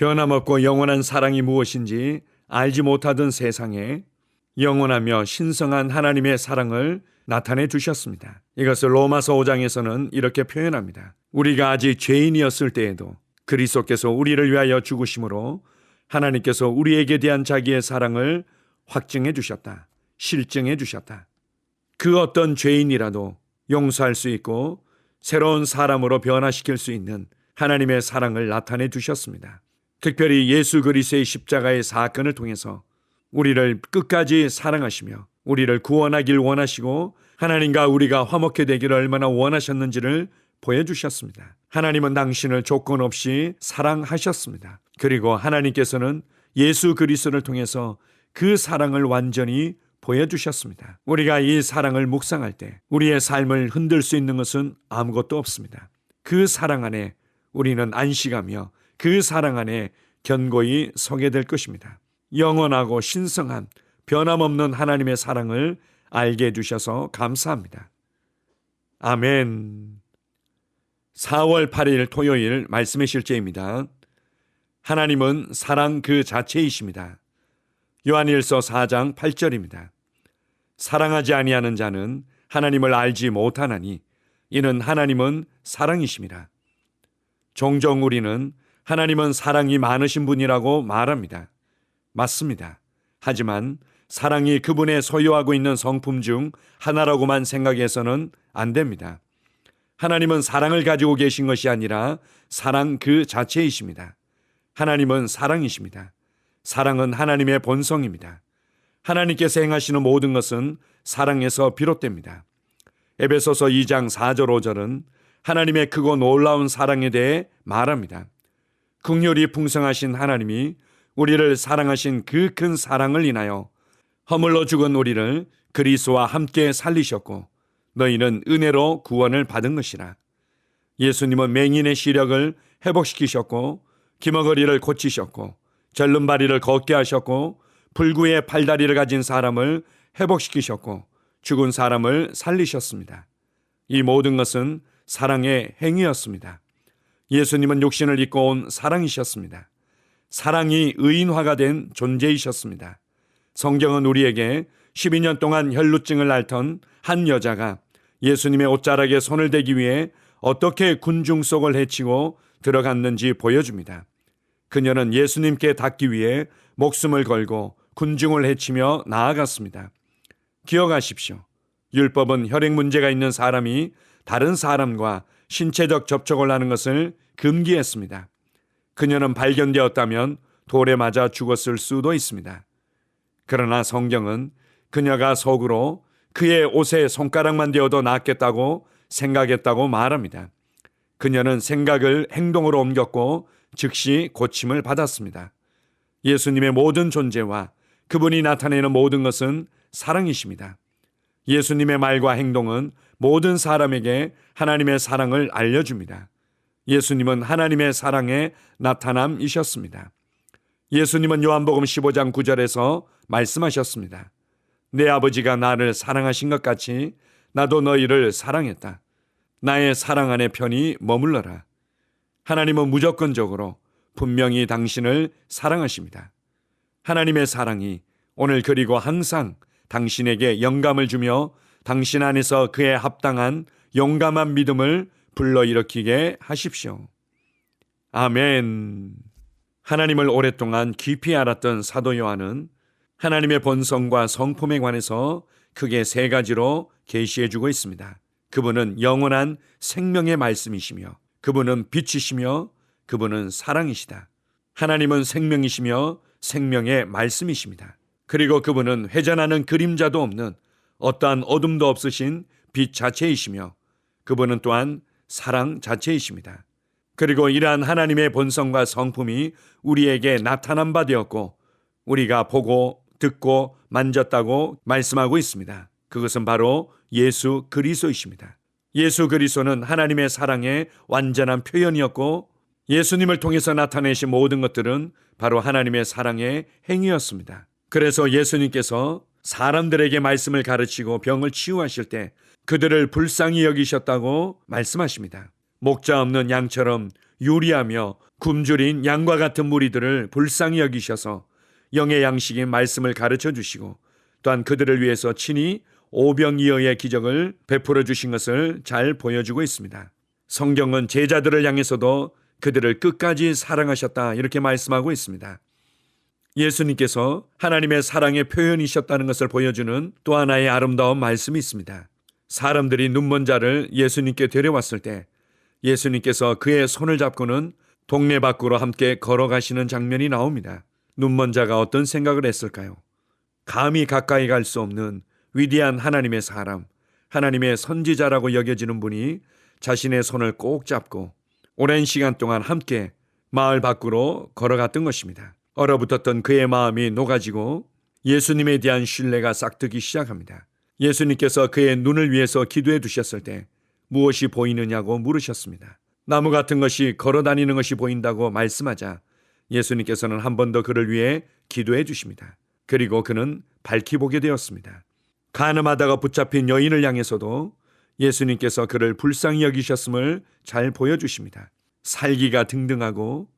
변함없고 영원한 사랑이 무엇인지 알지 못하던 세상에 영원하며 신성한 하나님의 사랑을 나타내 주셨습니다. 이것을 로마서 5장에서는 이렇게 표현합니다. 우리가 아직 죄인이었을 때에도 그리스도께서 우리를 위하여 죽으심으로 하나님께서 우리에게 대한 자기의 사랑을 확증해 주셨다. 실증해 주셨다. 그 어떤 죄인이라도 용서할 수 있고 새로운 사람으로 변화시킬 수 있는 하나님의 사랑을 나타내 주셨습니다. 특별히 예수 그리스도의 십자가의 사건을 통해서 우리를 끝까지 사랑하시며 우리를 구원하길 원하시고 하나님과 우리가 화목해 되기를 얼마나 원하셨는지를 보여주셨습니다. 하나님은 당신을 조건 없이 사랑하셨습니다. 그리고 하나님께서는 예수 그리스도를 통해서 그 사랑을 완전히 보여주셨습니다. 우리가 이 사랑을 묵상할 때 우리의 삶을 흔들 수 있는 것은 아무것도 없습니다. 그 사랑 안에 우리는 안식하며 그 사랑 안에 견고히 서게 될 것입니다. 영원하고 신성한 변함없는 하나님의 사랑을 알게 해주셔서 감사합니다. 아멘. 4월 8일 토요일 말씀의 실제입니다. 하나님은 사랑 그 자체이십니다. 요한일서 4장 8절입니다. 사랑하지 아니하는 자는 하나님을 알지 못하나니 이는 하나님은 사랑이십니다. 종종 우리는 하나님은 사랑이 많으신 분이라고 말합니다. 맞습니다. 하지만 사랑이 그분의 소유하고 있는 성품 중 하나라고만 생각해서는 안 됩니다. 하나님은 사랑을 가지고 계신 것이 아니라 사랑 그 자체이십니다. 하나님은 사랑이십니다. 사랑은 하나님의 본성입니다. 하나님께서 행하시는 모든 것은 사랑에서 비롯됩니다. 에베소서 2장 4절 5절은 하나님의 크고 놀라운 사랑에 대해 말합니다. 극렬이 풍성하신 하나님이 우리를 사랑하신 그 큰 사랑을 인하여 허물로 죽은 우리를 그리스와 함께 살리셨고 너희는 은혜로 구원을 받은 것이라. 예수님은 맹인의 시력을 회복시키셨고 기머거리를 고치셨고 절름발이를 걷게 하셨고 불구의 팔다리를 가진 사람을 회복시키셨고 죽은 사람을 살리셨습니다. 이 모든 것은 사랑의 행위였습니다. 예수님은 육신을 입고 온 사랑이셨습니다. 사랑이 의인화가 된 존재이셨습니다. 성경은 우리에게 12년 동안 혈루증을 앓던 한 여자가 예수님의 옷자락에 손을 대기 위해 어떻게 군중 속을 헤치고 들어갔는지 보여줍니다. 그녀는 예수님께 닿기 위해 목숨을 걸고 군중을 헤치며 나아갔습니다. 기억하십시오. 율법은 혈액 문제가 있는 사람이 다른 사람과 신체적 접촉을 하는 것을 금기했습니다. 그녀는 발견되었다면 돌에 맞아 죽었을 수도 있습니다. 그러나 성경은 그녀가 속으로 그의 옷에 손가락만 대어도 낫겠다고 생각했다고 말합니다. 그녀는 생각을 행동으로 옮겼고 즉시 고침을 받았습니다. 예수님의 모든 존재와 그분이 나타내는 모든 것은 사랑이십니다. 예수님의 말과 행동은 모든 사람에게 하나님의 사랑을 알려줍니다. 예수님은 하나님의 사랑의 나타남이셨습니다. 예수님은 요한복음 15장 9절에서 말씀하셨습니다. 내 아버지가 나를 사랑하신 것 같이 나도 너희를 사랑했다. 나의 사랑 안에 편히 머물러라. 하나님은 무조건적으로 분명히 당신을 사랑하십니다. 하나님의 사랑이 오늘 그리고 항상 당신에게 영감을 주며 당신 안에서 그에 합당한 용감한 믿음을 불러일으키게 하십시오. 아멘. 하나님을 오랫동안 깊이 알았던 사도 요한은 하나님의 본성과 성품에 관해서 크게 세 가지로 계시해 주고 있습니다. 그분은 영원한 생명의 말씀이시며 그분은 빛이시며 그분은 사랑이시다. 하나님은 생명이시며 생명의 말씀이십니다. 그리고 그분은 회전하는 그림자도 없는 어떠한 어둠도 없으신 빛 자체이시며 그분은 또한 사랑 자체이십니다. 그리고 이러한 하나님의 본성과 성품이 우리에게 나타난 바 되었고 우리가 보고 듣고 만졌다고 말씀하고 있습니다. 그것은 바로 예수 그리스도이십니다. 예수 그리스도는 하나님의 사랑의 완전한 표현이었고 예수님을 통해서 나타내신 모든 것들은 바로 하나님의 사랑의 행위였습니다. 그래서 예수님께서 사람들에게 말씀을 가르치고 병을 치유하실 때 그들을 불쌍히 여기셨다고 말씀하십니다. 목자 없는 양처럼 유리하며 굶주린 양과 같은 무리들을 불쌍히 여기셔서 영의 양식인 말씀을 가르쳐 주시고 또한 그들을 위해서 친히 오병이어의 기적을 베풀어 주신 것을 잘 보여주고 있습니다. 성경은 제자들을 향해서도 그들을 끝까지 사랑하셨다 이렇게 말씀하고 있습니다. 예수님께서 하나님의 사랑의 표현이셨다는 것을 보여주는 또 하나의 아름다운 말씀이 있습니다. 사람들이 눈먼 자를 예수님께 데려왔을 때 예수님께서 그의 손을 잡고는 동네 밖으로 함께 걸어가시는 장면이 나옵니다. 눈먼 자가 어떤 생각을 했을까요? 감히 가까이 갈 수 없는 위대한 하나님의 사람, 하나님의 선지자라고 여겨지는 분이 자신의 손을 꼭 잡고 오랜 시간 동안 함께 마을 밖으로 걸어갔던 것입니다. 얼어붙었던 그의 마음이 녹아지고 예수님에 대한 신뢰가 싹트기 시작합니다. 예수님께서 그의 눈을 위해서 기도해 두셨을 때 무엇이 보이느냐고 물으셨습니다. 나무 같은 것이 걸어 다니는 것이 보인다고 말씀하자 예수님께서는 한 번 더 그를 위해 기도해 주십니다. 그리고 그는 밝히 보게 되었습니다. 가늠하다가 붙잡힌 여인을 향해서도 예수님께서 그를 불쌍히 여기셨음을 잘 보여주십니다. 살기가 등등하고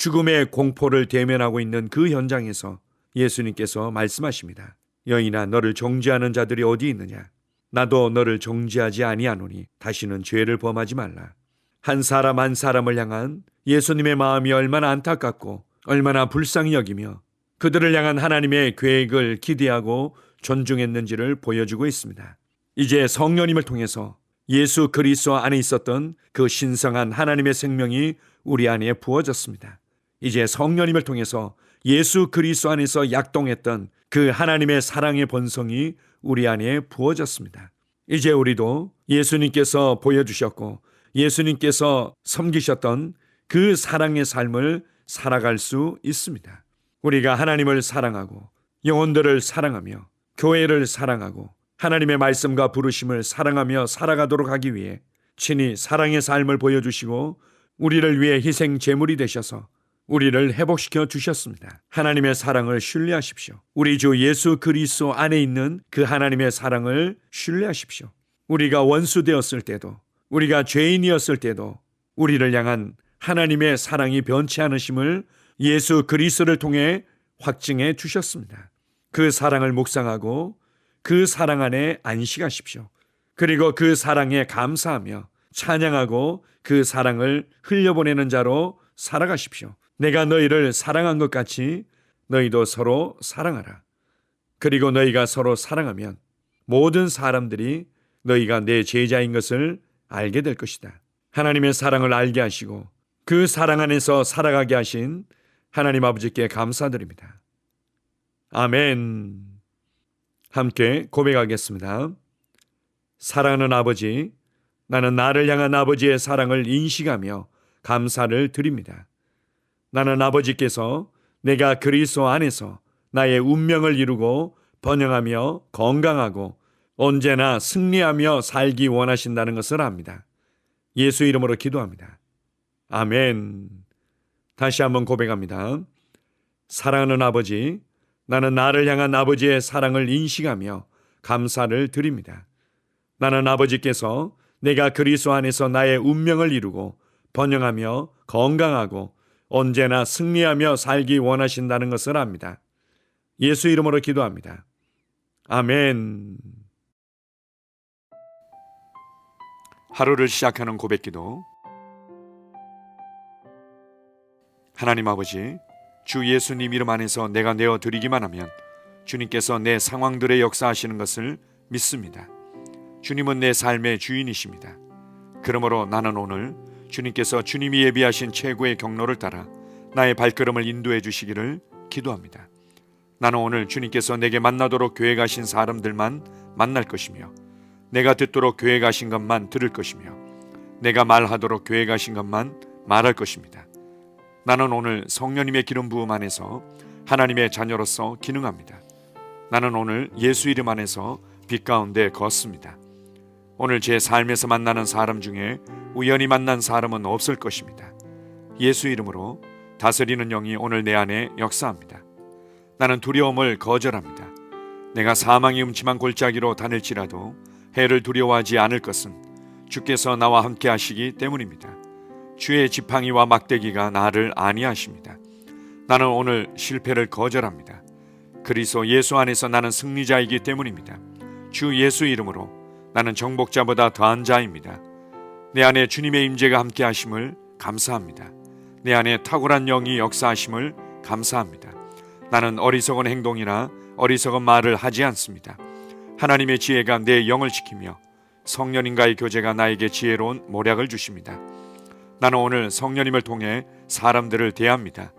죽음의 공포를 대면하고 있는 그 현장에서 예수님께서 말씀하십니다. 여인아 너를 정죄하는 자들이 어디 있느냐? 나도 너를 정죄하지 아니하노니 다시는 죄를 범하지 말라. 한 사람 한 사람을 향한 예수님의 마음이 얼마나 안타깝고 얼마나 불쌍히 여기며 그들을 향한 하나님의 계획을 기대하고 존중했는지를 보여주고 있습니다. 이제 성령님을 통해서 예수 그리스도 안에 있었던 그 신성한 하나님의 생명이 우리 안에 부어졌습니다. 이제 성령님을 통해서 예수 그리스도 안에서 약동했던 그 하나님의 사랑의 본성이 우리 안에 부어졌습니다. 이제 우리도 예수님께서 보여주셨고 예수님께서 섬기셨던 그 사랑의 삶을 살아갈 수 있습니다. 우리가 하나님을 사랑하고 영혼들을 사랑하며 교회를 사랑하고 하나님의 말씀과 부르심을 사랑하며 살아가도록 하기 위해 친히 사랑의 삶을 보여주시고 우리를 위해 희생 제물이 되셔서 우리를 회복시켜 주셨습니다. 하나님의 사랑을 신뢰하십시오. 우리 주 예수 그리스도 안에 있는 그 하나님의 사랑을 신뢰하십시오. 우리가 원수 되었을 때도 우리가 죄인이었을 때도 우리를 향한 하나님의 사랑이 변치 않으심을 예수 그리스도를 통해 확증해 주셨습니다. 그 사랑을 묵상하고 그 사랑 안에 안식하십시오. 그리고 그 사랑에 감사하며 찬양하고 그 사랑을 흘려보내는 자로 살아가십시오. 내가 너희를 사랑한 것 같이 너희도 서로 사랑하라. 그리고 너희가 서로 사랑하면 모든 사람들이 너희가 내 제자인 것을 알게 될 것이다. 하나님의 사랑을 알게 하시고 그 사랑 안에서 살아가게 하신 하나님 아버지께 감사드립니다. 아멘. 함께 고백하겠습니다. 사랑하는 아버지, 나는 나를 향한 아버지의 사랑을 인식하며 감사를 드립니다. 나는 아버지께서 내가 그리스도 안에서 나의 운명을 이루고 번영하며 건강하고 언제나 승리하며 살기 원하신다는 것을 압니다. 예수 이름으로 기도합니다. 아멘. 다시 한번 고백합니다. 사랑하는 아버지, 나는 나를 향한 아버지의 사랑을 인식하며 감사를 드립니다. 나는 아버지께서 내가 그리스도 안에서 나의 운명을 이루고 번영하며 건강하고 언제나 승리하며 살기 원하신다는 것을 압니다. 예수 이름으로 기도합니다. 아멘. 하루를 시작하는 고백 기도 하나님 아버지 주 예수님 이름 안에서 내가 내어 드리기만 하면 주님께서 내 상황들의 역사하시는 것을 믿습니다. 주님은 내 삶의 주인이십니다. 그러므로 나는 오늘 주님께서 주님이 예비하신 최고의 경로를 따라 나의 발걸음을 인도해 주시기를 기도합니다. 나는 오늘 주님께서 내게 만나도록 계획하신 사람들만 만날 것이며 내가 듣도록 계획하신 것만 들을 것이며 내가 말하도록 계획하신 것만 말할 것입니다. 나는 오늘 성령님의 기름 부음 안에서 하나님의 자녀로서 기능합니다. 나는 오늘 예수 이름 안에서 빛 가운데 걷습니다. 오늘 제 삶에서 만나는 사람 중에 우연히 만난 사람은 없을 것입니다. 예수 이름으로 다스리는 영이 오늘 내 안에 역사합니다. 나는 두려움을 거절합니다. 내가 사망이 음침한 골짜기로 다닐지라도 해를 두려워하지 않을 것은 주께서 나와 함께 하시기 때문입니다. 주의 지팡이와 막대기가 나를 아니하십니다. 나는 오늘 실패를 거절합니다. 그리스도 예수 안에서 나는 승리자이기 때문입니다. 주 예수 이름으로 나는 정복자보다 더한 자입니다. 내 안에 주님의 임재가 함께 하심을 감사합니다. 내 안에 탁월한 영이 역사하심을 감사합니다. 나는 어리석은 행동이나 어리석은 말을 하지 않습니다. 하나님의 지혜가 내 영을 지키며 성령님과의 교제가 나에게 지혜로운 모략을 주십니다. 나는 오늘 성령님을 통해 사람들을 대합니다.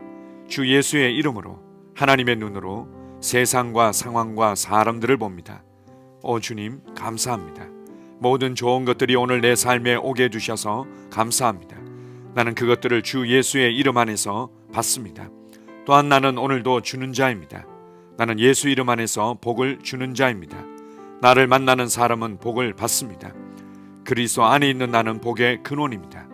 주 예수의 이름으로 하나님의 눈으로 세상과 상황과 사람들을 봅니다. 오 주님 감사합니다. 모든 좋은 것들이 오늘 내 삶에 오게 해주셔서 감사합니다. 나는 그것들을 주 예수의 이름 안에서 받습니다. 또한 나는 오늘도 주는 자입니다. 나는 예수 이름 안에서 복을 주는 자입니다. 나를 만나는 사람은 복을 받습니다. 그리스도 안에 있는 나는 복의 근원입니다.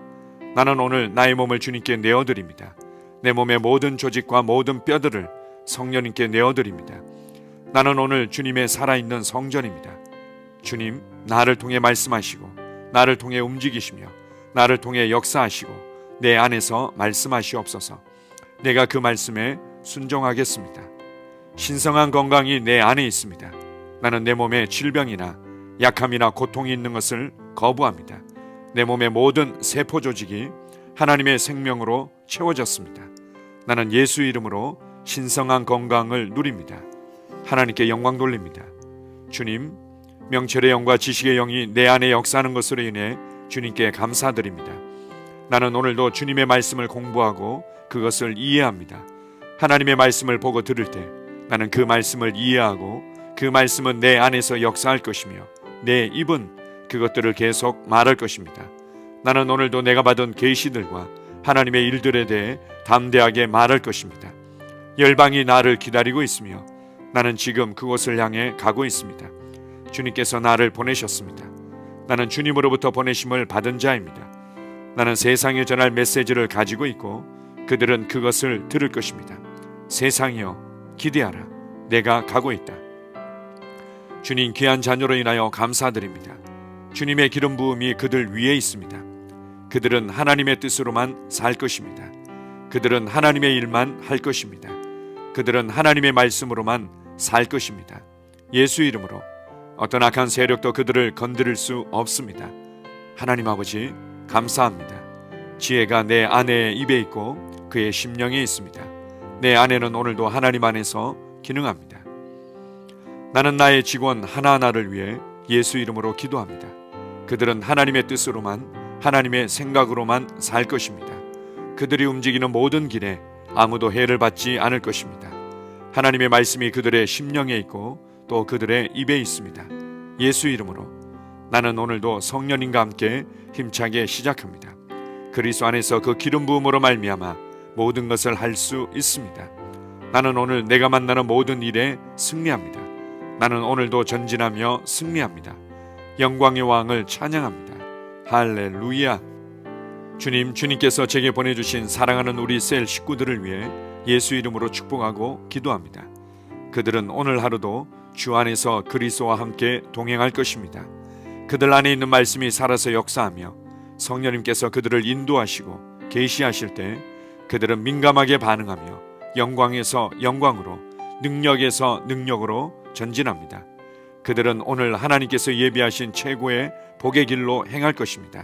나는 오늘 나의 몸을 주님께 내어드립니다. 내 몸의 모든 조직과 모든 뼈들을 성령님께 내어드립니다. 나는 오늘 주님의 살아있는 성전입니다. 주님, 나를 통해 말씀하시고, 나를 통해 움직이시며, 나를 통해 역사하시고, 내 안에서 말씀하시옵소서. 내가 그 말씀에 순종하겠습니다. 신성한 건강이 내 안에 있습니다. 나는 내 몸에 질병이나 약함이나 고통이 있는 것을 거부합니다. 내 몸의 모든 세포 조직이 하나님의 생명으로 채워졌습니다. 나는 예수 이름으로 신성한 건강을 누립니다. 하나님께 영광 돌립니다. 주님, 명철의 영과 지식의 영이 내 안에 역사하는 것으로 인해 주님께 감사드립니다. 나는 오늘도 주님의 말씀을 공부하고 그것을 이해합니다. 하나님의 말씀을 보고 들을 때 나는 그 말씀을 이해하고 그 말씀은 내 안에서 역사할 것이며 내 입은 그것들을 계속 말할 것입니다. 나는 오늘도 내가 받은 계시들과 하나님의 일들에 대해 담대하게 말할 것입니다. 열방이 나를 기다리고 있으며 나는 지금 그곳을 향해 가고 있습니다. 주님께서 나를 보내셨습니다. 나는 주님으로부터 보내심을 받은 자입니다. 나는 세상에 전할 메시지를 가지고 있고 그들은 그것을 들을 것입니다. 세상이여 기대하라. 내가 가고 있다. 주님 귀한 자녀로 인하여 감사드립니다. 주님의 기름 부음이 그들 위에 있습니다. 그들은 하나님의 뜻으로만 살 것입니다. 그들은 하나님의 일만 할 것입니다. 그들은 하나님의 말씀으로만 살 것입니다. 예수 이름으로 어떤 악한 세력도 그들을 건드릴 수 없습니다. 하나님 아버지 감사합니다. 지혜가 내 아내의 입에 있고 그의 심령에 있습니다. 내 아내는 오늘도 하나님 안에서 기능합니다. 나는 나의 직원 하나하나를 위해 예수 이름으로 기도합니다. 그들은 하나님의 뜻으로만 하나님의 생각으로만 살 것입니다. 그들이 움직이는 모든 길에 아무도 해를 받지 않을 것입니다. 하나님의 말씀이 그들의 심령에 있고 또 그들의 입에 있습니다. 예수 이름으로 나는 오늘도 성령님과 함께 힘차게 시작합니다. 그리스도 안에서 그 기름 부음으로 말미암아 모든 것을 할 수 있습니다. 나는 오늘 내가 만나는 모든 일에 승리합니다. 나는 오늘도 전진하며 승리합니다. 영광의 왕을 찬양합니다. 할렐루야. 주님, 주님께서 제게 보내주신 사랑하는 우리 셀 식구들을 위해 예수 이름으로 축복하고 기도합니다. 그들은 오늘 하루도 주 안에서 그리스도와 함께 동행할 것입니다. 그들 안에 있는 말씀이 살아서 역사하며 성령님께서 그들을 인도하시고 계시하실 때 그들은 민감하게 반응하며 영광에서 영광으로 능력에서 능력으로 전진합니다. 그들은 오늘 하나님께서 예비하신 최고의 복의 길로 행할 것입니다.